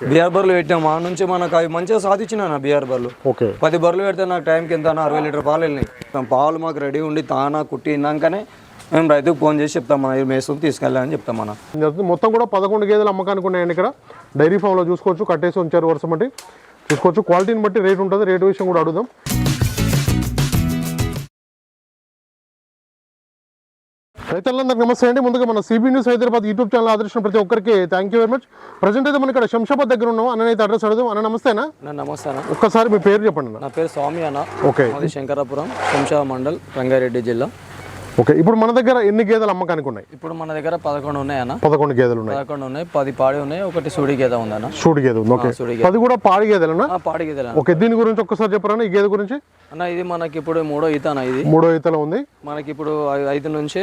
BR బర్రెలు పెట్టినా. మా నుంచి మనకు అవి మంచిగా సాధించిన నా బీఆర్ బర్రెలు. ఓకే పది బర్రెలు పెడితే నాకు టైంకి ఎంత? అరవై లీటర్ పాలు వెళ్ళినాయి. పాలు మాకు రెడీ ఉండి తానా కుట్టి ఇన్నాకనే మేము రైతుకు ఫోన్ చేసి చెప్తాం మన మేసుకు తీసుకెళ్ళాలని చెప్తాం మన. మొత్తం కూడా పదకొండు గేదెలు అమ్మకానికి ఉన్నాయండి ఇక్కడ. డైరీ ఫామ్లో చూసుకోవచ్చు కట్టేసి ఉంచారు వరుస బట్టి. చూసుకోవచ్చు క్వాలిటీని బట్టి రేట్ ఉంటుంది. రేటు విషయం కూడా అడుగుదాం. రైతులందరికీ నమస్తే అండి. ముందుగా మన CB news Hyderabad YouTube channel ఆదర్శించిన ప్రతి ఒక్కరికి thank you very much present అయితే మనం ఇక్కడ శంషాబాద్ దగ్గర ఉన్నాం. అన్న అయితే అడ్రస్ అడుగుదాం. అన్న నమస్తేనా నమస్తే అన్న. ఒక్కసారి మీ పేరు చెప్పండి నా పేరు స్వామి అన్న. ఓకే శంకరాపురం శంషా మండల్ రంగారెడ్డి జిల్లా. ఓకే ఇప్పుడు మన దగ్గర ఎన్ని గేదెలు అమ్మకానికి ఉన్నాయి? ఇప్పుడు మన దగ్గర పదకొండు ఉన్నాయి అన్న పదకొండు గేదెలు ఉన్నాయి. పదకొండు ఉన్నాయి పది పాడి ఉన్నాయి ఒకటి సుడి గేద ఉందన్న. సూడి గేదె ఉంది ఓకే. పది కూడా పాడి గేదెలనా? ఆ, పాడి గేదెలు ఓకే దీని గురించి ఒక్కసారి చెప్పరా ఈ గేదె గురించి? అన్న ఇది మనకి ఇప్పుడు మూడో ఈత అన్న ఇది. మూడో ఈతలో ఉంది. మనకి ఇప్పుడు ఐదు నుంచి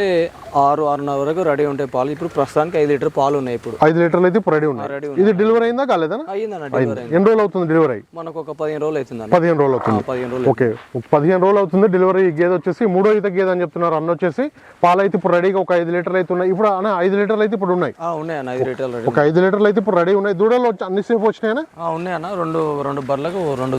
ఆరు ఆరున్నర వరకు రెడీ ఉంటాయి పాలు. ఇప్పుడు ప్రస్తుతానికి ఐదు లీటర్ పాలు ఉన్నాయి ఇప్పుడు. ఐదు లీటర్లు అయితే ఇప్పుడు రెడీ ఉన్నాయి. ఇది డెలివరీ అయిందా కాలేదా? అయ్యిందన్న డెలివరీ అయింది. ఎన్ని రోజులు అవుతుంది డెలివరీ? మనకు ఒక పదిహేను రోజులు అవుతుందన్న. పదిహేను రోజులు అవుతుంది. పదిహేను రోజులు ఓకే పదిహేను రోజులు అవుతుంది డెలివరీ. గేదె వచ్చేసి మూడో ఈత గేదె అని చెప్తున్నారు అన్న వచ్చేసి పాలు అయితే ఇప్పుడు రెడీగా ఒక ఐదు లీటర్లు అయితే ఉన్నాయి. ఇప్పుడు అన్న ఐదు లీటర్లు అయితే ఇప్పుడు ఉన్నాయి. ఉన్నాయన్న ఐదు లీటర్లు ఒక ఐదు లీటర్లు అయితే ఇప్పుడు రెడీ ఉన్నాయి. దూడలు వచ్చి అన్ని సేఫ్ వచ్చినాయనా ఉన్నాయన్న రెండు రెండు బర్లకు రెండు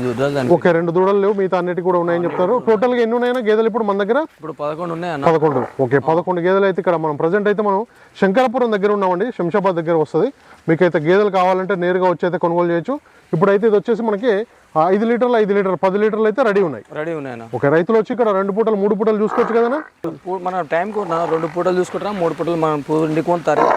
ఓకే రెండు దూడలు లేవు మిగతా అన్నిటి కూడా ఉన్నాయని చెప్తారు. టోటల్గా ఎన్ని ఉన్నాయన్నా గేదెలు ఇప్పుడు మన దగ్గర? ఇప్పుడు పదకొండు ఉన్నాయన్న పదకొండు. ఓకే పదకొండు గేదెలు అయితే ఇక్కడ మనం ప్రజెంట్ అయితే మనం శంకరపురం దగ్గర ఉన్నామండి. శంషాబాద్ దగ్గర వస్తుంది. మీకైతే గేదెలు కావాలంటే నేరుగా వచ్చి అయితే కొనుగోలు చేయొచ్చు. ఇప్పుడైతే ఇది వచ్చేసి మనకి ఐదు లీటర్లు ఐదు లీటర్లు పది లీటర్లు అయితే రెడీ ఉన్నాయి. రెడీ ఉన్నాయన్న. ఓకే రైతులు వచ్చి ఇక్కడ రెండు పూటలు మూడు పూటలు చూసుకోవచ్చు కదనా పూ- మన టైంకి రెండు పూటలు చూసుకుంటారా మూడు పూటలు మనం పూండుకొని తర్వాత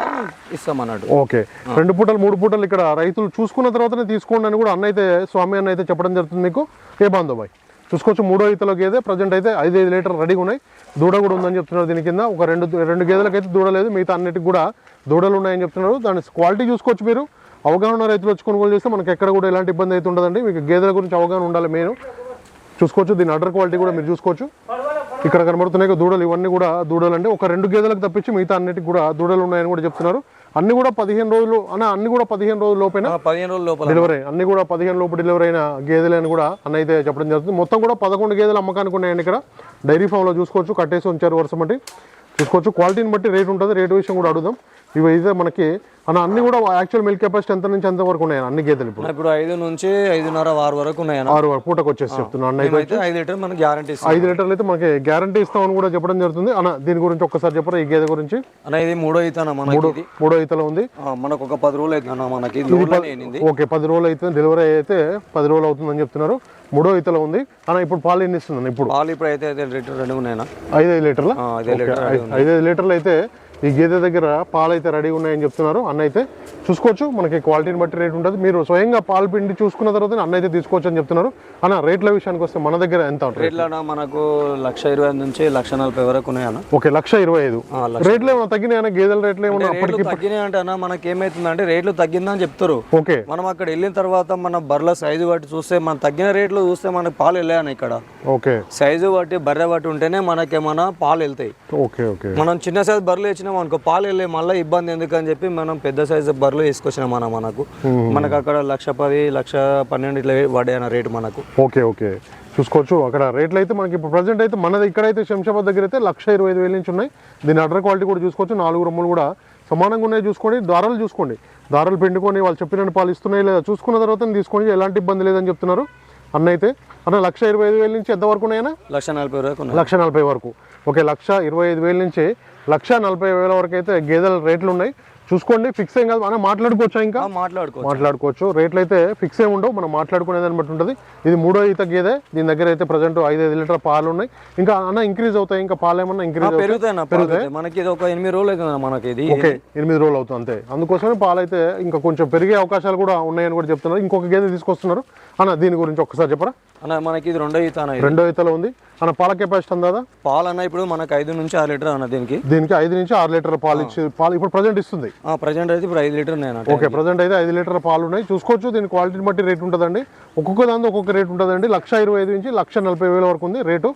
ఇస్తాం అన్నట్టు ఓకే రెండు పూటలు మూడు పూటలు ఇక్కడ రైతులు చూసుకున్న తర్వాతనే తీసుకోండి అని కూడా అన్న అయితే స్వామి అన్న అయితే చెప్పడం జరుగుతుంది మీకు. ఏ బాంధో బాయ్ చూసుకోవచ్చు మూడో ఈతలో గేదె ప్రజెంట్ అయితే ఐదు ఐదు లీటర్ రెడీగా ఉన్నాయి. దూడ కూడా ఉందని చెప్తున్నారు దీని కింద. ఒక రెండు రెండు గేదెలకైతే దూడ లేదు మిగతా అన్నిటికి కూడా దూడలు ఉన్నాయని చెప్తున్నారు. దాని క్వాలిటీ చూసుకోవచ్చు మీరు. అవగాహన ఉన్న రైతులు వచ్చి కొనుగోలు చేస్తే మనకి ఎక్కడ కూడా ఎలాంటి ఇబ్బంది అయితే ఉండదండి. మీకు గేదెల గురించి అవగాహన ఉండాలి మెయిన్. చూసుకోవచ్చు దీని అడర్ క్వాలిటీ కూడా మీరు చూసుకోవచ్చు. ఇక్కడ కనబడుతున్నాయి దూడలు ఇవన్నీ కూడా దూడలు అండి ఒక రెండు గేదెలకు తప్పించి మిగతా అన్నిటికి కూడా దూడలు ఉన్నాయని కూడా చెప్తున్నారు. అన్ని కూడా పదిహేను రోజులు అన్న అన్ని కూడా పదిహేను రోజుల లోపైన? పదిహేను రోజుల లోపల. డెలివరీ అన్ని కూడా పదిహేను లోపు డెలివరీ అయిన గేదెలు అని కూడా అన్న అయితే చెప్పడం జరుగుతుంది. మొత్తం కూడా పదకొండు గేదెలు అమ్మకానికి ఉన్నాయండి ఇక్కడ. డైరీ ఫామ్లో చూసుకోవచ్చు కట్టేసి ఉంచారు వరుస బట్టి చూసుకోవచ్చు క్వాలిటీని బట్టి రేట్ ఉంటుంది. రేట్ విషయం కూడా అడుగుదాం. ఇవి అయితే మనకి. అన్న అన్ని కూడా యాక్చువల్ మిల్క్ కెపాసిటీ ఎంత నుంచి ఎంత వరకు ఉన్నాయి అన్ని గేదెలు ఇప్పుడు. ఇప్పుడు ఐదు నుంచి ఐదున్నర ఆరు వరకు ఉన్నాయన్న. ఆరు వరకు పూటకు వచ్చేసి చెప్తున్నాను అన్న అయితే ఐదు లీటర్ మనకి గ్యారంటీ ఐదు లీటర్లు అయితే మనకి గ్యారంటీ ఇస్తామని కూడా చెప్పడం జరుగుతుంది. అన్న దీని గురించి ఒక్కసారి చెప్పరా? ఈ గేదె గురించి? అన్న ఇది మూడో ఈతన ఇది? మూడో ఈతలో ఉంది. మనకు ఒక పది రోజులు అన్న మనకి. ఓకే పది రోజులు అయితే డెలివరీ అయితే పది రోజులు అవుతుందని చెప్తున్నారు. మూడో ఈతలో ఉంది. అన్న ఇప్పుడు పాలు ఎన్ని ఇస్తుంది ఇప్పుడు పాలు ఇప్పుడు అయితే ఐదు లీటర్ రెండు ఐదు ఐదు లీటర్ల? ఐదు ఐదు లీటర్లు అయితే ఈ గేదె దగ్గర పాలు అయితే రెడీగా ఉన్నాయని చెప్తున్నారు. అన్న అయితే చూసుకోవచ్చు. మనకి క్వాలిటీని బట్టి రేట్ ఉంటుంది. మీరు స్వయంగా పాలు పిండి చూసుకున్న తర్వాత అన్న అయితే తీసుకోవచ్చు అని చెప్తున్నారు. అన్న రేట్ల విషయానికి వస్తే మన దగ్గర ఎంత ఉంటుంది? రేట్లన మనకు లక్ష ఇరవై ఐదు నుంచి లక్ష నలభై వరకు ఉన్నాయన్న. ఓకే లక్ష ఇరవై ఐదు. రేట్లు ఏమైనా తగ్గినాయన్నా గేదెల రేట్లు ఏమైనా రేట్లు తగ్గినాయి అంటే అన్న మనకి ఏమైతుందంటే రేట్లు తగ్గిందని చెప్తారు. ఓకే. మనం అక్కడ వెళ్ళిన తర్వాత మన బర్రెల సైజు బట్టి చూస్తే మన తగ్గిన రేట్లు చూస్తే మనకి పాలు వెళ్ళాయన్న ఇక్కడ. ఓకే. సైజు బట్టి బర్రె బట్టి ఉంటేనే మనకేమన్నా పాలు వెళ్తాయి. Okay okay. మనం చిన్న సైజు బర్రెలు ఇచ్చినాం అనుకో పాలు వెళ్ళే మళ్ళీ ఇబ్బంది ఎందుకని చెప్పి మనం పెద్ద సైజు బర్రెలు వేసుకొచ్చినాం మన మనకు. మనకు అక్కడ లక్ష పది లక్ష పన్నెండు ఇట్లా పడ్డాయన్న రేటు మనకు. Okay okay. చూసుకోవచ్చు అక్కడ రేట్లు అయితే మనకి ఇప్పుడు ప్రజెంట్ అయితే మనది ఇక్కడైతే శంషాబాద్ దగ్గర అయితే లక్ష ఇరవై ఐదు వేల నుంచి ఉన్నాయి. దీని అడ్డర్ క్వాలిటీ కూడా చూసుకోవచ్చు నాలుగు రొమ్ములు కూడా సమానంగా ఉన్నాయి చూసుకోండి. దారాలు చూసుకోండి. దారాలు పిండుకొని వాళ్ళు చెప్పిన పాలు ఇస్తున్నాయి లేదా చూసుకున్న తర్వాత తీసుకోండి ఎలాంటి ఇబ్బంది లేదని చెప్తున్నారు. అన్న అయితే అన్న లక్ష ఇరవై ఐదు వేల నుంచి ఎంత వరకు ఉన్నాయన్నా? లక్ష నలభై వరకు లక్ష నలభై వరకు. ఓకే లక్ష ఇరవై ఐదు వేల నుంచి లక్ష నలభై వేల వరకు అయితే గేదెల రేట్లు ఉన్నాయి. చూసుకోండి ఫిక్స్ ఏం కాదు. మనం మాట్లాడుకోవచ్చా ఇంకా? మాట్లాడుకో మాట్లాడుకోవచ్చు. రేట్లు అయితే ఫిక్స్ ఏమి ఉండవు. మనం మాట్లాడుకునే దాన్ని బట్టి ఉంటుంది. ఇది మూడో ఈత గేదె. దీని దగ్గర అయితే ప్రజెంట్ ఐదు ఐదు లీటర్ పాలు ఉన్నాయి. ఇంకా అన్న ఇంక్రీజ్ అవుతాయి? ఇంకా పాలు ఏమన్నా ఇంక్రీజ్ పెరుగుతాయి మనకి ఇది ఒక ఎనిమిది రోజులు అవుతుంది మనకి ఇది. ఓకే ఎనిమిది రోజులు అవుతుంది అంతే. అందుకోసమే పాలు అయితే ఇంకా కొంచెం పెరిగే అవకాశాలు కూడా ఉన్నాయని కూడా చెప్తున్నారు. ఇంకొక గేదె తీసుకొస్తున్నారు. అన్న దీని గురించి ఒక్కసారి చెప్పరా? అన్న మనకి ఇది రెండో ఈత అన్న రెండో ఈతలో ఉంది. అన్న పాల కెపాసిటీ అందాదా పాలు అన్న ఇప్పుడు మనకి ఐదు నుంచి ఆరు లీటర్ అన్న దీనికి. దీనికి ఐదు నుంచి ఆరు లీటర్ పాలు ఇచ్చి పాలు ఇప్పుడు ప్రజెంట్ ఇస్తుంది. ఆ ప్రజెంట్ అయితే ఇప్పుడు ఐదు లీటర్ ఉన్నాయి ఓకే ప్రజెంట్ అయితే ఐదు లీటర్ పాలు ఉన్నాయి. చూసుకోవచ్చు దీని క్వాలిటీని బట్టి రేట్ ఉంటుందండి. ఒక్కొక్క దాని ఒక్కొక్క రేట్ ఉంటుందండి. లక్ష ఇరవై ఐదు నుంచి లక్ష నలభై వేల వరకు ఉంది రేటు.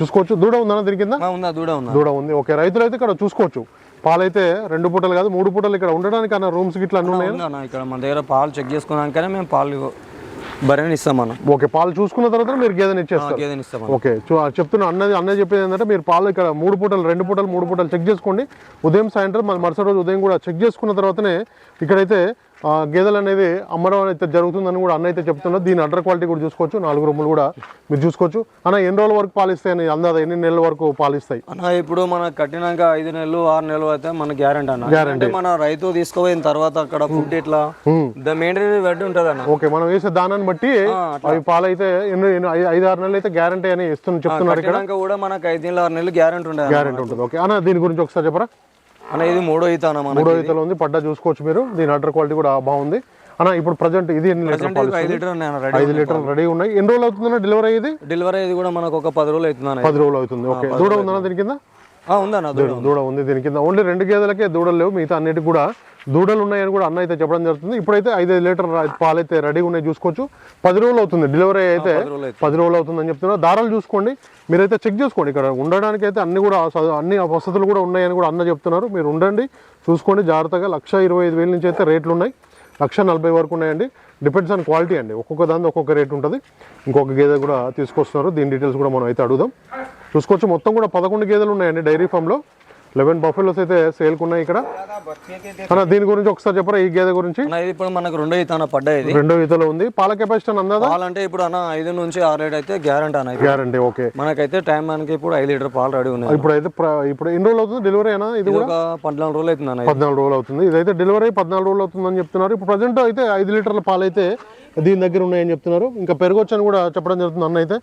చూసుకోవచ్చు. దూడ ఉందన్న దీని కింద? ఉందా దూడ ఉందా? దూడ ఉంది. ఓకే రైతులు అయితే ఇక్కడ చూసుకోవచ్చు. పాలైతే రెండు పూటలు కాదు మూడు పూటలు ఇక్కడ ఉండడానికి అన్న రూమ్స్ గిట్లా అన్ని ఉన్నాయి? ఉందా ఇక్కడ మన దగ్గర పాలు చెక్ చేసుకున్నాకనే మేము పాలు బర్రెని ఇస్తాం అన్న ఓకే పాలు చూసుకున్న తర్వాత మీరు గేదెని ఇచ్చేస్తారు. గేదెని ఇస్తాం. ఓకే చూ- చెప్తున్నా అన్నది అన్నది చెప్పేది ఏంటంటే మీరు పాలు ఇక్కడ మూడు పూటలు రెండు పూటలు మూడు పూటలు చెక్ చేసుకోండి. ఉదయం సాయంత్రం మరుసటి రోజు ఉదయం కూడా చెక్ చేసుకున్న తర్వాతనే ఇక్కడైతే గేదెలు అనేది అమ్మడం అయితే జరుగుతుందని కూడా అన్న అయితే చెప్తున్నారు. దీని అడ్డర్ క్వాలిటీ కూడా చూసుకోవచ్చు. నాలుగు రొమ్ములు కూడా మీరు చూసుకోవచ్చు. అన్న ఎన్ని రోజుల వరకు పాలిస్తాయని అందాదా ఎన్ని నెలల వరకు పాలిస్తాయి? అన్న ఇప్పుడు మనకు కట్టినాక ఐదు నెలలు ఆరు నెలలు అయితే మన గ్యారంటీ అన్న. అంటే మన రైతు తీసుకుపోయిన తర్వాత అక్కడ ఫుడ్ ఇట్లా మెయింటెనెన్స్ బట్టి ఉంటుంది అన్న. ఓకే మనం వేసే దానాన్ని బట్టి అవి పాలైతే ఎన్ని ఐదు ఆరు నెలలు అయితే గ్యారంటీ అని ఇస్తున్న చెప్తున్నారు ఇక్కడ. కూడా మనకు ఐదు నెలలు ఆరు నెలలు గ్యారంటీ ఉంటుంది. గ్యారంటీ ఉంటుంది. ఓకే అన్న దీని గురించి ఒకసారి చెప్పరా? అన్న ఇది మూడో ఈత అన్న మనకి మూడో ఈతలో ఉంది. పడ్డా చూసుకోవచ్చు మీరు. దీని అడ్డర్ క్వాలిటీ కూడా బాగుంది. అన్న ఇప్పుడు ప్రజెంట్ ఇది ఎన్ని లీటర్ ఐదు లీటర్ రెడీ ఉన్నాయి ఎన్ని రోజులు అవుతుందన్న డెలివరీ అయ్యేది డెలివరీ ఇది కూడా మనకు ఒక పది రోజులు అవుతుంది పది రోజులు అవుతుంది. ఓకే. దూడ ఉందన్న దీని కింద? ఉందన్న దూడ ఉంది. దీని కింద. ఓన్లీ రెండు గేదెలకే దూడలు లేవు మిగతా అన్నిటికి కూడా దూడలు ఉన్నాయని కూడా అన్న అయితే చెప్పడం జరుగుతుంది. ఇప్పుడైతే ఐదు లీటర్ పాలు అయితే రెడీగా ఉన్నాయి చూసుకోవచ్చు. పది రోజులు అవుతుంది డెలివరీ అయితే. పది రోజులు అవుతుంది. అవుతుందని చెప్తున్నారు. దారాలు చూసుకోండి. మీరైతే చెక్ చేసుకోండి. ఇక్కడ ఉండడానికి అయితే అన్ని కూడా అన్ని వసతులు కూడా ఉన్నాయని కూడా అన్న చెప్తున్నారు. మీరు ఉండండి చూసుకోండి జాగ్రత్తగా. లక్ష ఇరవై ఐదు వేల నుంచి అయితే రేట్లు ఉన్నాయి. లక్ష నలభై వరకు ఉన్నాయండి. డిపెండ్స్ ఆన్ క్వాలిటీ అండి. ఒక్కొక్క దాని ఒక్కొక్క రేట్ ఉంటుంది. ఇంకొక గేదె కూడా తీసుకొస్తున్నారు. దీని డీటెయిల్స్ కూడా మనం అయితే అడుగుదాం. చూసుకోవచ్చు. మొత్తం కూడా పదకొండు గేదెలు ఉన్నాయండి డైరీ ఫామ్లో. లెవెన్ బఫెలోస్ అయితే సేల్కి ఉన్నాయి ఇక్కడ. అన్న దీని గురించి ఒకసారి చెప్పరా ఈ గేదె గురించి? ఇది ఇప్పుడు మనకు రెండో ఈత అన్న పడ్డా ఇది. రెండో ఈతలో ఉంది. పాల కెపాసిటీ పాలంటే ఇప్పుడు అన్న ఐదు నుంచి ఆరు లీటర్ అయితే గ్యారంటీ అన్న ఇది. Guarantee okay. మనకైతే టైం మనకి ఇప్పుడు ఐదు లీటర్ పాలు రెడీ ఉన్నాయి. ఇప్పుడు అయితే ఇప్పుడు ఎన్ని రోజులు అవుతుంది డెలివరీ అయినా ఇది ఇది ఒక పద్నాలుగు రోజులు అవుతుంది అన్న ఇది. పద్నాలుగు రోజులు అవుతుంది. ఇదైతే డెలివరీ పద్నాలుగు రోజులు అవుతుందని చెప్తున్నారు. ఇప్పుడు ప్రజెంట్ అయితే ఐదు లీటర్ల పాలు అయితే దీని దగ్గర ఉన్నాయని చెప్తున్నారు. ఇంకా పెరగొచ్చు అని కూడా చెప్పడం జరుగుతుంది అన్న అయితే.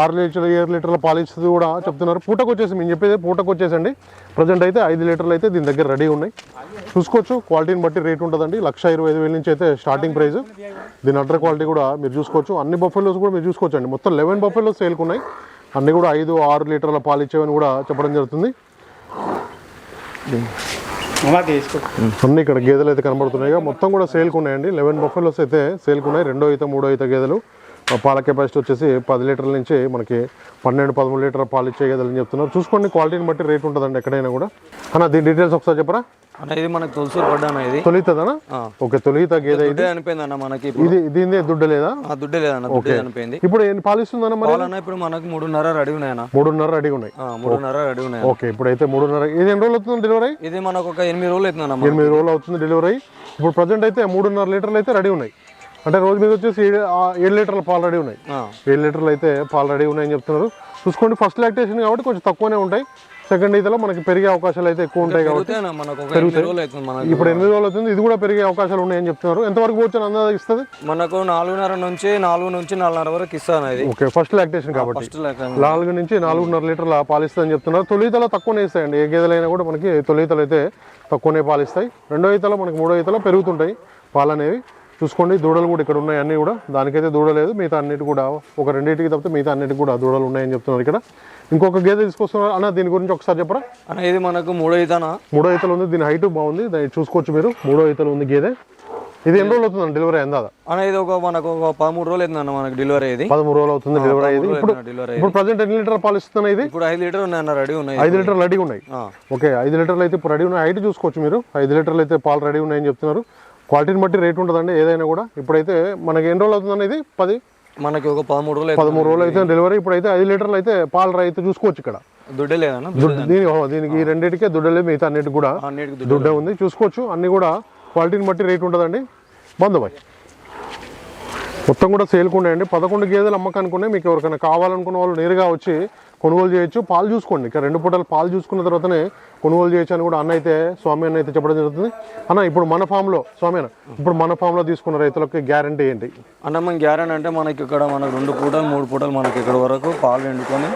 ఆరు లీటర్ల ఏడు లీటర్ల పాలిస్తుంది కూడా చెప్తున్నారు. పూటకు వచ్చేసి మేము చెప్పేది పూటకు వచ్చేసండి. ప్రజెంట్ అయితే ఐదు లీటర్లు అయితే దీని దగ్గర రెడీ ఉన్నాయి. చూసుకోవచ్చు. క్వాలిటీని బట్టి రేట్ ఉంటుందండి. లక్ష ఇరవై ఐదు వేల నుంచి అయితే స్టార్టింగ్ ప్రైస్ దీని అడ్డర్ క్వాలిటీ కూడా మీరు చూసుకోవచ్చు. అన్ని బఫెలోస్ కూడా మీరు చూసుకోవచ్చు అండి మొత్తం లెవెన్ బఫెలోస్ సేల్కున్నాయి అన్నీ కూడా ఐదు ఆరు లీటర్ల పాలు ఇచ్చేవని కూడా చెప్పడం జరుగుతుంది. అన్ని ఇక్కడ గేదెలు అయితే కనబడుతున్నాయి మొత్తం కూడా సేల్కి ఉన్నాయండి. లెవెన్ బఫెలోస్ అయితే సేల్కి ఉన్నాయి. రెండో అయితే మూడో అయితే గేదెలు. పాల కెపాసిటీ వచ్చేసి పది లీటర్ల నుంచి మనకి పన్నెండు పదమూడు లీటర్ పాలు ఇచ్చే గేదెలు అని చెప్తున్నారు. చూసుకోండి క్వాలిటీని బట్టి రేట్ ఉంటుందండి ఎక్కడైనా కూడా. అన్న దీని డీటెయిల్స్ ఒకసారి చెప్పరా? అన్న ఇది మనకు తులసి పడ్డా అన్న ఇది తొలితదనా ఓకే తొలిత గేదె ఇది. అనిపోయింది అన్న మనకి ఇప్పుడు. ఇది దీనిదే దుడ్డ లేదా? ఆ దుడ్డే లేదన్న దుడ్డే అనిపోయింది. ఇప్పుడు ఎన్ని పాలు ఇస్తుందన్న మరి? పాలన్న ఇప్పుడు మనకు మూడున్నర రెడీ ఉన్నాయన్న. మూడున్నర రెడీగా ఉన్నాయి. ఆ, మూడున్నర రెడీ ఉన్నాయి ఓకే ఇప్పుడైతే మూడున్నర. ఇది ఎన్ని రోజులు అవుతుంది డెలివరీ ఇది మనకు ఒక ఎనిమిది రోజులు అవుతుంది అన్న ఎనిమిది రోజులు అవుతుంది డెలివరీ ఇప్పుడు ప్రజెంట్ అయితే మూడున్నర లీటర్లు అయితే రెడీ ఉన్నాయి. అంటే రోజు మీద వచ్చేసి ఏడు లీటర్ల పాలు రెడీ ఉన్నాయి. ఏడు లీటర్లు అయితే పాలు రెడీ ఉన్నాయని చెప్తున్నారు. చూసుకోండి ఫస్ట్ లాక్టేషన్ కాబట్టి కొంచెం తక్కువనే ఉంటాయి. సెకండ్ ఈతలో మనకి పెరిగే అవకాశాలు అయితే ఎక్కువ ఉంటాయి కాబట్టి ఇప్పుడు ఎనిమిది రోజులు అవుతుంది ఇది కూడా పెరిగే అవకాశాలు ఉన్నాయని చెప్తున్నారు. ఎంతవరకు పోవచ్చు అందాజ ఇస్తుంది? మనకు నాలుగున్నర నుంచి నాలుగు నుంచి నాలుగున్నర వరకు ఇస్తాను ఓకే ఫస్ట్ లాక్టేషన్ కాబట్టి. నాలుగు నుంచి నాలుగున్నర లీటర్ల పాలిస్తాయని చెప్తున్నారు. తొలితలో తక్కువనే ఇస్తాయండి. ఏ గేదెలైనా కూడా మనకి తొలితలు అయితే తక్కువనే పాలిస్తాయి రెండో ఈతలో మనకి మూడో ఈతలో పెరుగుతుంటాయి పాలు అనేవి చూసుకోండి దూడలు కూడా ఇక్కడ ఉన్నాయి అన్నీ కూడా. దానికైతే దూడ లేదు మిగతా అన్నిటి కూడా ఒక రెండింటికి తప్పితే మిగతా అన్నిటికి కూడా దూడలు ఉన్నాయని చెప్తున్నారు ఇక్కడ. ఇంకొక గేదె తీసుకొస్తున్నారు అన్న దీని గురించి ఒకసారి చెప్పరా? అన్న ఇది మనకు మూడో ఇతన మూడో ఈతలు ఉంది దీని హైట్ బాగుంది దాన్ని చూసుకోవచ్చు మీరు. మూడో ఈతలు ఉంది గేదె. ఇది ఎన్ని రోజులు అవుతుంది డెలివరీ ఎందాదా అన్న ఇది ఒక మనకు ఒక పదమూడు రోజులు అవుతుంది అన్న మనకు డెలివరీ ఇది పదమూడు రోజులు అవుతుంది డెలివరీ అయ్యేది. ఇప్పుడు డెలివరీ ఇప్పుడు ప్రజెంట్ ఎన్ని లీటర్ పాలు ఇస్తున్నాయి ఇది? ఇప్పుడు ఐదు లీటర్ ఉన్నాయి అన్న రెడీ ఉన్నాయి. ఐదు లీటర్లు రెడీ ఉన్నాయి. ఓకే ఐదు లీటర్లు అయితే ఇప్పుడు రెడీ ఉన్నాయి. హైట్ చూసుకోవచ్చు మీరు. ఐదు లీటర్లు అయితే పాలు రెడీ ఉన్నాయని చెప్తున్నారు. క్వాలిటీని బట్టి రేట్ ఉంటుందండి ఏదైనా కూడా. ఇప్పుడైతే మనకి ఎన్ని రోజులు అవుతుంది అనేది పది? మనకి ఒక పదమూడు రోజులు పదమూడు రోజులు అయితే డెలివరీ ఇప్పుడైతే ఐదు లీటర్లు అయితే పాలు రైతు చూసుకోవచ్చు ఇక్కడ. దుడ్డే లేదన్న దీని దీనికి ఈ రెండింటికే దుడ్డలే మిగతా అన్నిటికి కూడా దుడ్డు ఉంది. చూసుకోవచ్చు. అన్ని కూడా క్వాలిటీని బట్టి రేట్ ఉంటుందండి. బంధుబాయ్. మొత్తం కూడా సేల్కుండే పదకొండు గేదెలు అమ్మకానికి మీకు ఎవరికైనా కావాలనుకున్న వాళ్ళు నేరుగా వచ్చి కొనుగోలు చేయొచ్చు. పాలు చూసుకోండి. ఇక రెండు పూటలు పాలు చూసుకున్న తర్వాతనే కొనుగోలు చేయొచ్చు అని కూడా అన్న అయితే స్వామి అన్న అయితే చెప్పడం జరుగుతుంది. అన్న ఇప్పుడు మన ఫామ్లో స్వామి అన్న ఇప్పుడు మన ఫామ్లో తీసుకున్న రైతులకి గ్యారంటీ ఏంటి? అంటే మన గ్యారెంటీ అంటే మనకి ఇక్కడ మనకు రెండు పూటలు మూడు పూటలు మనకి ఇక్కడ వరకు పాలు ఎండుకొని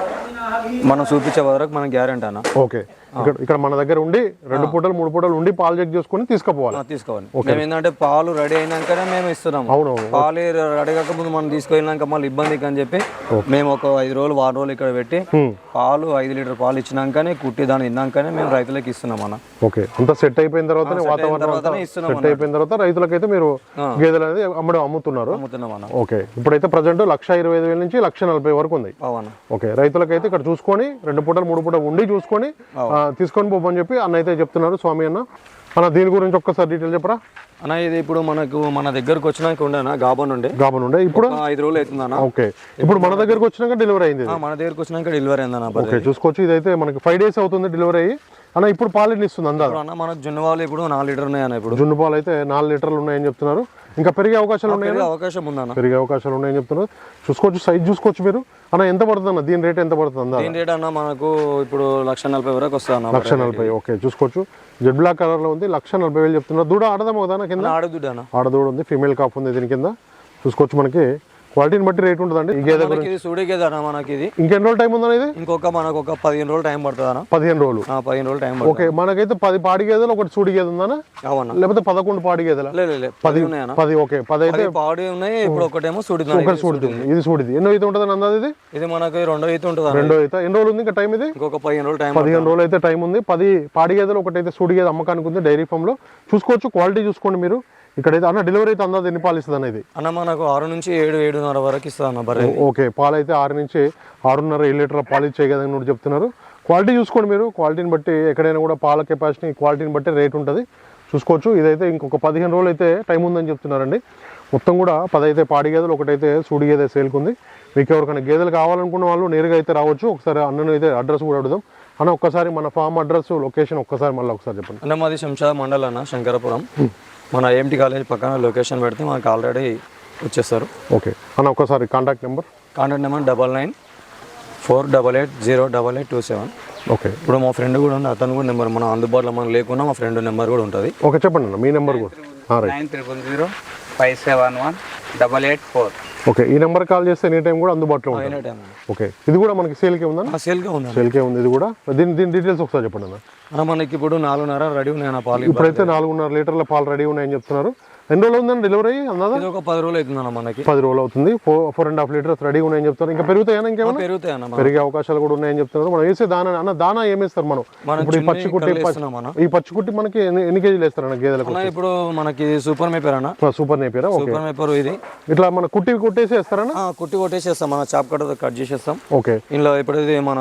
మనం చూపించే వరకు మన గ్యారెంటీ అన్న. ఓకే. ఇక్కడ ఇక్కడ మన దగ్గర ఉండి రెండు పూటలు మూడు పూటలు ఉండి పాలు చెక్ చేసుకుని తీసుకుపోవాలి. తీసుకోవాలి. మేము ఏంటంటే పాలు రెడీ అయినాకనే మేము ఇస్తున్నాము. అవునవును. పాలు రెడీ కాకముందు మనం తీసుకెళ్ళినాక మళ్ళీ ఇబ్బందికి అని చెప్పి మేము ఒక ఐదు రోజులు వారం రోజులు ఇక్కడ పెట్టి పాలు ఐదు లీటర్ పాలు ఇచ్చినాకనే కుట్టి దాన్ని ఇన్నాకనే మేము రైతులకు ఇస్తున్నాం అన్న. ఓకే. అంతా సెట్ అయిపోయిన తర్వాతనే వాతావరణం ఇస్తున్నాం సెట్ అయిపోయిన తర్వాత రైతులకైతే మీరు గేదెలు అనేది అమ్మడం అమ్ముతున్నారు. అమ్ముతున్నాం ఓకే. ఇప్పుడైతే ప్రజెంట్ లక్ష ఇరవై ఐదు వేల నుంచి లక్ష నలభై వరకు ఉంది. ఓకే. రైతులకైతే ఇక్కడ చూసుకొని రెండు పూటలు మూడు పూటలు ఉండి చూసుకొని తీసుకొని పోమని చెప్పి అన్న అయితే చెప్తున్నారు స్వామి అన్న. అన్న దీని గురించి ఒక్కసారి డీటెయిల్ చెప్పరా? అన్న ఇది ఇప్పుడు మనకు మన దగ్గరకు వచ్చినాక ఉండేనా? గాబన్ ఉండే గాబన్ ఉండే ఇప్పుడు? ఐదు రోజులు అవుతుంది అన్న. ఓకే. ఇప్పుడు మన దగ్గరకు వచ్చినాక డెలివరీ అయింది ఇది. మన దగ్గరకు వచ్చినాక డెలివరీ అయిందన్న ఓకే చూసుకోవచ్చు. ఇదైతే మనకి ఫైవ్ డేస్ అవుతుంది డెలివరీ అయ్యి. అన్న ఇప్పుడు పాలు ఎన్ని ఇస్తుంది ఇప్పుడు అన్న మనకు జున్ను వాళ్ళు ఇప్పుడు నాలుగు లీటర్ ఉన్నాయి అన్న ఇప్పుడు. జున్ను పాలు అయితే నాలుగు లీటర్లు ఉన్నాయని చెప్తున్నారు. ఇంకా పెరిగే అవకాశాలు ఉన్నాయి? అవకాశం ఉందన్న. పెరిగే అవకాశాలు ఉన్నాయని చెప్తున్నారు. చూసుకోవచ్చు సైజ్ చూసుకోవచ్చు మీరు. అన్న ఎంత పడుతుంది అన్న? దీని రేట్ ఎంత పడుతుంది అందా దీని రేట్ అన్న మనకు ఇప్పుడు లక్ష నలభై వరకు వస్తుంది అన్న. లక్ష నలభై ఓకే చూసుకోవచ్చు. జెడ్ బ్లాక్ కలర్లో ఉంది లక్ష నలభై వేలు చెప్తున్నారు. దూడ ఆడదాం కదా కింద? ఆడదూడ ఉంది ఫీమేల్ కాఫ్ ఉంది దీని కింద. చూసుకోవచ్చు మనకి. క్వాలిటీని బట్టి రేట్ ఉంటుందండి. గేదె మనకి ఇది సూడి గేదె అన్న మనకి ఇది. ఇంకెన్ని రోజులు టైం ఉందన్న ఇది? ఇంకొక మనకు ఒక పదిహేను రోజులు టైం పడుతుంది అన్న. పదిహేను రోజులు. ఆ, పదిహేను రోజులు టైం ఓకే మనకైతే పది పాడి గేదెలు ఒకటి సూడి గేదె ఉందన్న? అవునా లేకపోతే పదకొండు పాడి గేదెల? పది పది ఓకే పది అయితే పాడి ఉన్నాయి ఇప్పుడు ఒకటేమో సూడి ఒకటి సూడిది ఇది సూడిది. ఎన్నో అయితే ఉంటుంది అందాది ఇది? ఇది మనకి రెండో అయితే ఉంటుంది రెండో అయితే ఎన్ని రోజులు ఉంది ఇంకా టైం ఇది? ఇంకొక పదిహేను రోజులు టైం పదిహేను రోజులు అయితే టైం ఉంది. పది పాడి గేదెలు ఒకటైతే సూడి గేదె అమ్మకానికి ఉంది డైరీ ఫామ్లో చూసుకోవచ్చు క్వాలిటీ చూసుకోండి మీరు. ఇక్కడైతే అన్న డెలివరీ అయితే అందాది ఎన్ని పాలు ఇస్తుంది అన్న ఇది? అన్న మనకు ఆరు నుంచి ఏడు ఏడున్నర వరకు ఇస్తుంది అన్న బర్రె ఓకే పాలు అయితే ఆరు నుంచి ఆరున్నర ఏడు లీటర్ల పాలు ఇచ్చే కదా అని చెప్తున్నారు. క్వాలిటీ చూసుకోండి మీరు. క్వాలిటీని బట్టి ఎక్కడైనా కూడా పాల కెపాసిటీ క్వాలిటీని బట్టి రేట్ ఉంటుంది. చూసుకోవచ్చు. ఇదైతే ఇంకొక పదిహేను రోజులు అయితే టైం ఉందని చెప్తున్నారండి. మొత్తం కూడా పదైతే పాడి గేదెలు ఒకటైతే సూడి గేదె సేల్కుంది మీకు ఎవరికైనా గేదెలు కావాలనుకున్న వాళ్ళు నేరుగా అయితే రావచ్చు. ఒకసారి అన్నను అయితే అడ్రస్ కూడా అడుగుదాం. అన్న ఒక్కసారి మన ఫామ్ అడ్రస్ లొకేషన్ ఒక్కసారి మళ్ళీ ఒకసారి చెప్పండి. అంటే మాది శంషాద్ మండల్ అన్న శంకరపురం. మన ఏంటి కాలేజ్ పక్కన లొకేషన్ పెడితే మనకు ఆల్రెడీ వచ్చేస్తారు. ఓకే. అన్న ఒక్కసారి contact number contact number double nine four double eight zero double eight two seven. Okay. ఇప్పుడు మా ఫ్రెండ్ కూడా ఉంది అతను కూడా నెంబర్ మన అందుబాటులో మనకు లేకున్నా మా ఫ్రెండ్ నెంబర్ కూడా ఉంటుంది. ఓకే చెప్పండి అన్న మీ నెంబర్ కూడా. ఆ, right. Nine triple zero five seven one double eight four. Okay ఈ నెంబర్ కాల్ చేస్తే ఎనీ టైం కూడా అందుబాటులో ఉంటుంది ఓకే ఇది కూడా మనకి సేల్కే ఉందా? ఆ సేల్గా ఉంది. సేల్కే ఉంది ఇది కూడా. దీని దీని డీటెయిల్స్ ఒకసారి చెప్పండి అన్న మనకి ఇప్పుడు నాలుగున్నర రెడీ ఉన్నాయి అన్న పాలు ఇప్పుడైతే నాలుగున్నర లీటర్ల పాలు రెడీ ఉన్నాయని చెప్తున్నారు. ఎన్ని రోజులు ఉందండి డెలివరీ అన్నదా ఇది ఒక పది రోజులు అవుతుంది అన్న మనకి. పది రోజులు అవుతుంది. Four four and half litres ready ఉన్నాయని చెప్తున్నారు. ఇంకా పెరుగుతాయా ఇంకేమైనా? పెరుగుతాయి పెరిగే అవకాశాలు కూడా ఉన్నాయని చెప్తున్నారు. మనం వేసే దానా అన్న దానా ఏమేస్తారు మనం? మనం ఇప్పుడు ఈ చిన్న పచ్చి కుట్టి ఇక్కడలో వేస్తున్నాం అన్న. ఈ పచ్చి కుట్టి మనకి ఎన్ని కేజీలు వేస్తారు అన్న గేదెలకు ఇప్పుడు మనకి సూపర్ మేపర్ అన్న. సూపర్ నేపియరా ఓకే. సూపర్ మేపర్ ఇది. ఇట్లా మన కుట్టి కొట్టేసి వేస్తారన్న కుట్టి కొట్టేసేస్తాం మన చాప్ కట్ కట్ చేసేస్తాం. ఓకే. ఇందులో ఇప్పుడు ఇది మన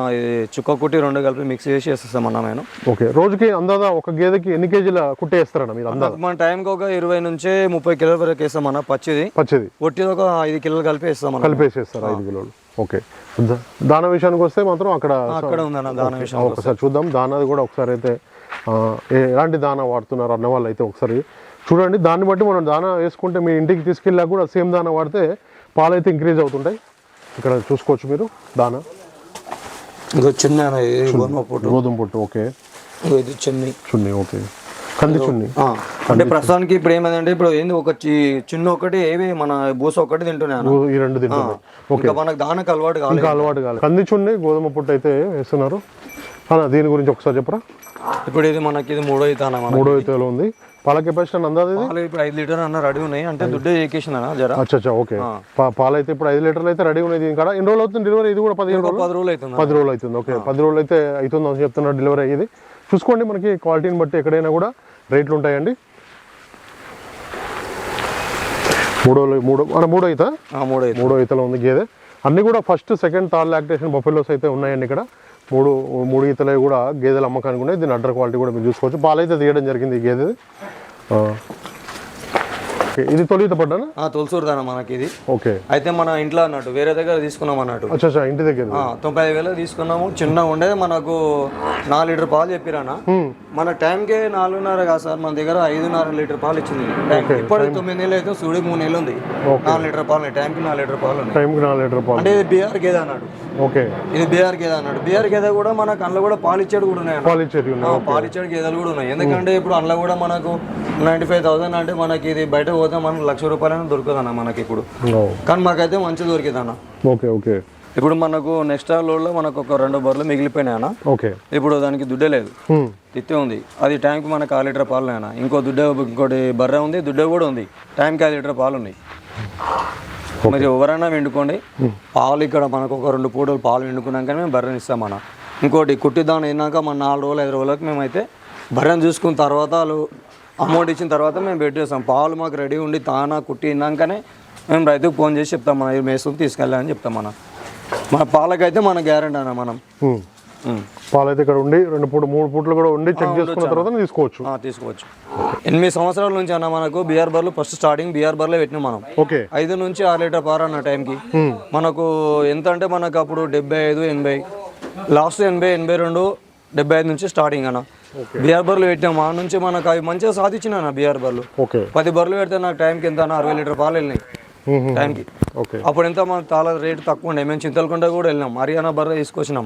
చుక్క కుట్టి రెండు కలిపి మిక్స్ చేసి వేసేస్తాం అన్న నేను. ఓకే. రోజుకి అందాదా ఒక గేదెకి ఎన్ని కేజీల కుట్టి వేస్తారన్న మీరు అందాదా మన టైంకి ఒక ఇరవై నుంచి ముప్పై కిలోల వరకు వేస్తాం అన్న పచ్చిది. పచ్చిది. ఒట్టిది ఒక ఐదు కిలోలు కలిపి వేస్తాం అన్న కలిపేసేస్తారు ఐదు కిలోలు. ఓకే. దానా విషయానికి వస్తే మాత్రం అక్కడ అక్కడ ఉందన్న దాని విషయం ఒకసారి చూద్దాం. దానాది కూడా ఒకసారి అయితే ఎలాంటి దానా వాడుతున్నారు అన్న వాళ్ళు అయితే ఒకసారి చూడండి. దాన్ని బట్టి మనం దానా వేసుకుంటే మీ ఇంటికి తీసుకెళ్ళాక కూడా సేమ్ దానా వాడితే పాలు అయితే ఇంక్రీజ్ అవుతుంటాయి. ఇక్కడ చూసుకోవచ్చు మీరు దానా. చిన్న గోధుమ పొట్టు. గోధుమ పొట్టు ఓకే. ఇది చిన్ని. చున్నీ ఓకే. కంది చున్నీ ఆ, అంటే ప్రస్తుతానికి ఇప్పుడు ఏమైందంటే ఇప్పుడు ఏంది ఒక చిన్న ఒకటి ఏవి మన బూస ఒకటి తింటున్నాయి అన్న. ఈ రెండు మనకు దానికి అలవాటు కాలేదు. ఇంకా అలవాటు కాలేదు. కంది చున్నీ గోధుమ పొట్టు అయితే వేస్తున్నారు. అన్న దీని గురించి ఒకసారి చెప్పరా? ఇప్పుడు ఇది మనకి ఇది మూడో మనకి. మూడో అయితే ఉంది. పాల కెపాసిటీ అందాది ఇప్పుడు ఐదు లీటర్ అన్న రెడీ ఉన్నాయి. అంటే దుడ్డే ఎక్కేసింది అన్న జర. అచ్చా ఓకే. పాలు అయితే ఇప్పుడు ఐదు లీటర్లు అయితే రెడీ ఉన్నాయి దీని ఎన్ని రోజులు అవుతుంది డెలివరీ? ఇది కూడా పదిహేను రోజులు? పది రోజులు అవుతుంది పది రోజులు అవుతుంది. ఓకే. పది రోజులు అయితే అవుతుంది అని చెప్తున్నారు డెలివరీ అయ్యేది. చూసుకోండి మనకి క్వాలిటీని బట్టి ఎక్కడైనా కూడా రేట్లు ఉంటాయండి. మూడో మూడో మన మూడో ఆ, మూడో మూడో ఈతలో ఉంది గేదె. అన్ని కూడా first second third lactation buffaloes అయితే ఉన్నాయండి ఇక్కడ. మూడు మూడు ఈతలు కూడా గేదెల అమ్మకానికి ఉన్నాయి. దీని అడ్డర్ క్వాలిటీ కూడా మీరు చూసుకోవచ్చు. పాలు అయితే తీయడం జరిగింది ఈ గేదెది. ఆ. ఓకే. ఇది తొలి ఈత పడ్డానా? ఆ, తులసూరుదాన మనకి ఇది ఓకే. అయితే మన ఇంట్లో అన్నట్టు వేరే దగ్గర తీసుకున్నాం అన్నట్టు. అచ్చా ఇంటి దగ్గర. తొంభై ఐదు వేలు తీసుకున్నాము. చిన్నగా ఉండేది మనకు నాలుగు లీటర్ పాలు చెప్పిరానా? మన టైంకే నాలుగున్నర కాదు సార్ మన దగ్గర ఐదున్నర లీటర్ పాలు ఇచ్చింది. ఇప్పటికి తొమ్మిది నెలలు అయితే సూడి మూడు నెలలు ఉంది. నాలుగు లీటర్ పాలు. టైంకి నాలుగు లీటర్ పాలు టైంకి నాలుగు లీటర్ పాలు అంటే బీఆర్ గేదె అన్నాడు. ఓకే. ఇది బీఆర్ గేదె అన్నాడు బీఆర్ గేదె కూడా మన కళ్ళలో కూడా పాలు ఇచ్చేది కూడా ఉన్నాయి అన్న. పాలు ఇచ్చేటి ఉన్నాయి. ఆ, పాలు ఇచ్చేది గేదెలు కూడా ఉన్నాయి. ఎందుకంటే ఇప్పుడు అందులో కూడా మనకు నైంటీ ఫైవ్ థౌసండ్ అంటే మనకి ఇది బయట పోతే మనకు లక్ష రూపాయలైనా దొరకదు అన్న మనకి ఇప్పుడు. కానీ మాకైతే మంచి దొరికింది అన్న ఓకే ఓకే. ఇప్పుడు మనకు నెక్స్ట్ లోడ్లో మనకు ఒక రెండు బర్రెలు మిగిలిపోయినాయి అన్న. ఓకే. ఇప్పుడు దానికి దుడ్డే లేదు. తిత్తే ఉంది. అది టైంకి మనకు ఆ లీటర్ పాలు ఇంకో దుడ్డే ఇంకోటి బర్రె ఉంది దుడ్డే కూడా ఉంది. టైంకి ఆ లీటర్ పాలు ఉన్నాయి. మరి ఎవరైనా వండుకోండి పాలు ఇక్కడ మనకు ఒక రెండు పూటలు పాలు వండుకున్నాక మేము బర్రెని ఇస్తాం మన ఇంకోటి కుట్టిద్దాం అయినాక మన నాలుగు రోజులు ఐదు రోజులకు మేమైతే బర్రెని చూసుకున్న తర్వాత వాళ్ళు అమౌంట్ ఇచ్చిన తర్వాత మేము చేస్తాం. పాలు మాకు రెడీ ఉండి తానా కుట్టి ఇన్నాకనే మేము రైతుకు ఫోన్ చేసి చెప్తాం మన మేసుకు తీసుకెళ్ళాలని చెప్తాం మన మన పాలకైతే మన గ్యారెంటీ అన్న మనం. ఉం. పాలు అయితే ఇక్కడ ఉండి రెండు పూట మూడు పూటలు కూడా ఉండి చెక్ చేసుకున్న తర్వాత తీసుకోవచ్చు. తీసుకోవచ్చు. ఎనిమిది సంవత్సరాల నుంచి అన్న మనకు బీఆర్ బర్లు ఫస్ట్ స్టార్టింగ్ బీఆర్ బర్లే పెట్టినాం మనం. ఓకే. ఐదు నుంచి ఆరు లీటర్ పార అన్న టైంకి. మనకు ఎంత అంటే మనకు అప్పుడు డెబ్బై ఐదు ఎనభై. లాస్ట్ ఎనభై ఎనభై రెండు డెబ్బై ఐదు నుంచి స్టార్టింగ్ అన్న. బీఆర్ బర్రెలు పెట్టినాం. ఆ నుంచి మనకు అవి మంచిగా సాధించిన అన్న బీఆర్ బర్రెలు. ఓకే. పది బర్రెలు పెడితే నాకు టైంకి ఎంత అన్న? అరవై లీటర్ పాలు వెళ్ళినాయి. టైంకి ఓకే అప్పుడు ఎంత మన చాలా రేటు తక్కువ ఉండే? మేము చింతలకుంట కూడా వెళ్ళినాం. హర్యానా బర్రె తీసుకొచ్చినాం.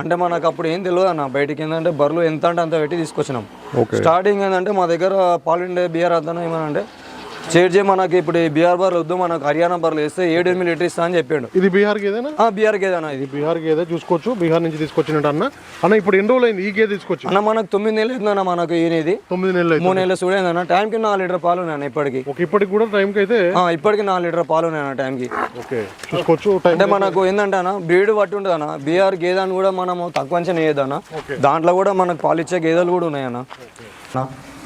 అంటే మనకు అప్పుడు ఏం తెలియదు అన్న. బయటికి ఏంటంటే బర్రెలు ఎంత అంటే అంత పెట్టి తీసుకొచ్చినాం. స్టార్టింగ్ ఏంటంటే మా దగ్గర పాలుండే బీఆర్ అతను ఏమనంటే చేర్జే మనకి ఇప్పుడు ఈ బీఆర్ బర్రెలు వద్దు మనకు హర్యానా బర్రెలు వేస్తే ఏడు ఎనిమిది లీటర్ ఇస్తా అని చెప్పిండు. ఇది బీహార్ గేదేనా ఆ బీఆర్ గేదన్న ఇది. బీహార్ గేదే చూసుకోవచ్చు బీహార్ నుంచి తీసుకొచ్చినట్టు అన్న. అన్న ఇప్పుడు ఎన్ని రోజులు అయింది ఈ గేదె తీసుకొచ్చి అన్న మనకు తొమ్మిది నెలలు అవుతుందన్న మనకు ఈయనది తొమ్మిది నెలలు మూడు నెలలు చూడేందన్న టైంకి నాలుగు లీటర్ పాలు ఉన్నాయన్న ఇప్పటికి. ఇప్పటికి కూడా టైంకి అయితే ఇప్పటికి నాలుగు లీటర్ పాలు ఉన్నాయన్న టైంకి ఓకే చూసుకోవచ్చు అంటే మనకు ఏంటంటే అన్న బ్రీడ్ పట్టి ఉంటుంది అన్న. బీఆర్ గేదెని కూడా మనము తక్కువ అంచనా వేయదన్న దాంట్లో కూడా మనకు పాలు ఇచ్చే గేదెలు కూడా ఉన్నాయన్న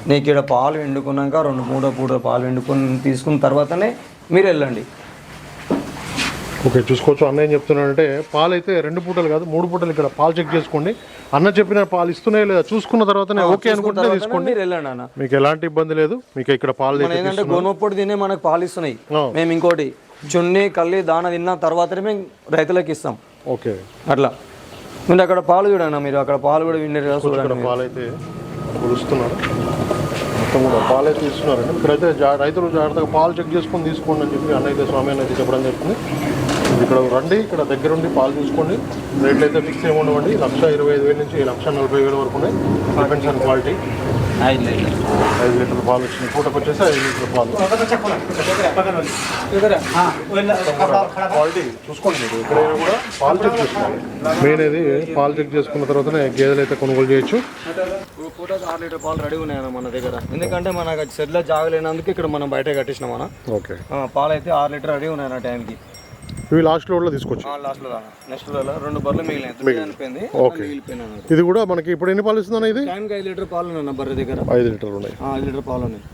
నీకు ఇక్కడ పాలు ఎండుకున్నాక రెండు మూడో పూట పాలు ఎండుకుని తీసుకున్న తర్వాతనే మీరు వెళ్ళండి. ఓకే చూసుకోవచ్చు. అన్న ఏం చెప్తున్నాడంటే పాలు అయితే రెండు పూటలు కాదు మూడు పూటలు ఇక్కడ పాలు చెక్ చేసుకోండి. అన్న చెప్పిన పాలు ఇస్తున్నాయో లేదా చూసుకున్న తర్వాతనే ఓకే అనుకుంటే తీసుకోండి. వెళ్ళండి అన్న. మీకు ఎలాంటి ఇబ్బంది లేదు మీకు ఇక్కడ పాలు ఏంటంటే గోనొప్పుడు తినే మనకు పాలు ఇస్తున్నాయి. మేము ఇంకోటి చున్ని కల్లి దాన తిన్న తర్వాతనే మేము రైతులకు ఇస్తాం. ఓకే. అట్లా. మీరు అక్కడ పాలు చూడండి మీరు అక్కడ పాలు కూడా కదా చూడండి పాలు అయితే కొలుస్తున్నారు మొత్తం కూడా పాలు అయితే ఇక్కడ ఇక్కడైతే జా- రైతులు జాగ్రత్తగా పాలు చెక్ చేసుకొని తీసుకోండి అని చెప్పి అన్న అయితే స్వామి అన్న అయితే చెప్పడం జరుగుతుంది. ఇక్కడ రండి ఇక్కడ దగ్గరుండి పాలు చూసుకోండి రేట్లు అయితే ఫిక్స్ ఏమి ఉండవండి లక్ష ఇరవై ఐదు వేల నుంచి లక్ష నలభై వేల వరకు ఉన్నాయి. డిపెండ్స్ ఆన్ క్వాలిటీ ఐదు లీటర్ల. పాలు వచ్చినాయి. పూటకు వచ్చేసి ఐదు లీటర్ల పాలు. క్వాలిటీ చూసుకోండి మీరు. ఎక్కడైనా కూడా పాలు చెక్ చేసుకోవాలి. మెయిన్ ఇది పాలు చెక్ చేసుకున్న తర్వాతనే గేదెలు అయితే కొనుగోలు చేయొచ్చు. పూట ఆరు లీటర్ పాలు రెడీ ఉన్నాయన్న మన దగ్గర. ఎందుకంటే మనకు సెడ్లో జాగలేనందుకు ఇక్కడ మనం బయట కట్టించినాం మన ఓకే పాలు అయితే ఆరు లీటర్ రెడీ ఉన్నాయన్న టైంకి. ఇవి లాస్ట్ లోడ్లో తీసుకొచ్చి లాస్ట్లో నెక్స్ట్లో రెండు బర్రెలు మిగిలినాయి. ఓకే. ఇది కూడా మనకి ఇప్పుడు ఎన్ని పాలు ఇస్తుందన్న ఇది? టైంకి ఐదు లీటర్ పాలు ఉన్నాయి బర్రె దగ్గర. ఐదు లీటర్లు ఉన్నాయి. ఆ, ఐదు లీటర్ పాలు ఉన్నాయి.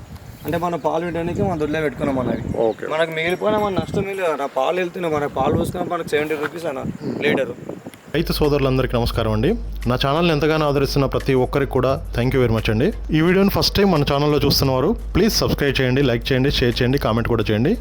అంటే మనం పాలు పెట్టడానికి మన దొడ్లే పెట్టుకున్నాం మనకి ఓకే. మనకు మిగిలిపోయినా మన నష్టం లేదు అన్న. పాలు వెళ్తున్నాయి. మనకు పాలు పోసుకున్నా మనకు సెవెంటీ రూపీస్ అన్న లీటరు. రైతు సోదరులందరికీ నమస్కారం అండి. నా ఛానల్ని ఎంతగానో ఆదరిస్తున్న ప్రతి ఒక్కరికి కూడా థ్యాంక్ యూ వెరీ మచ్ అండి. ఈ వీడియోని ఫస్ట్ టైం మన ఛానల్లో చూస్తున్నవారు ప్లీజ్ సబ్స్క్రైబ్ చేయండి లైక్ చేయండి షేర్ చేయండి కామెంట్ కూడా చేయండి.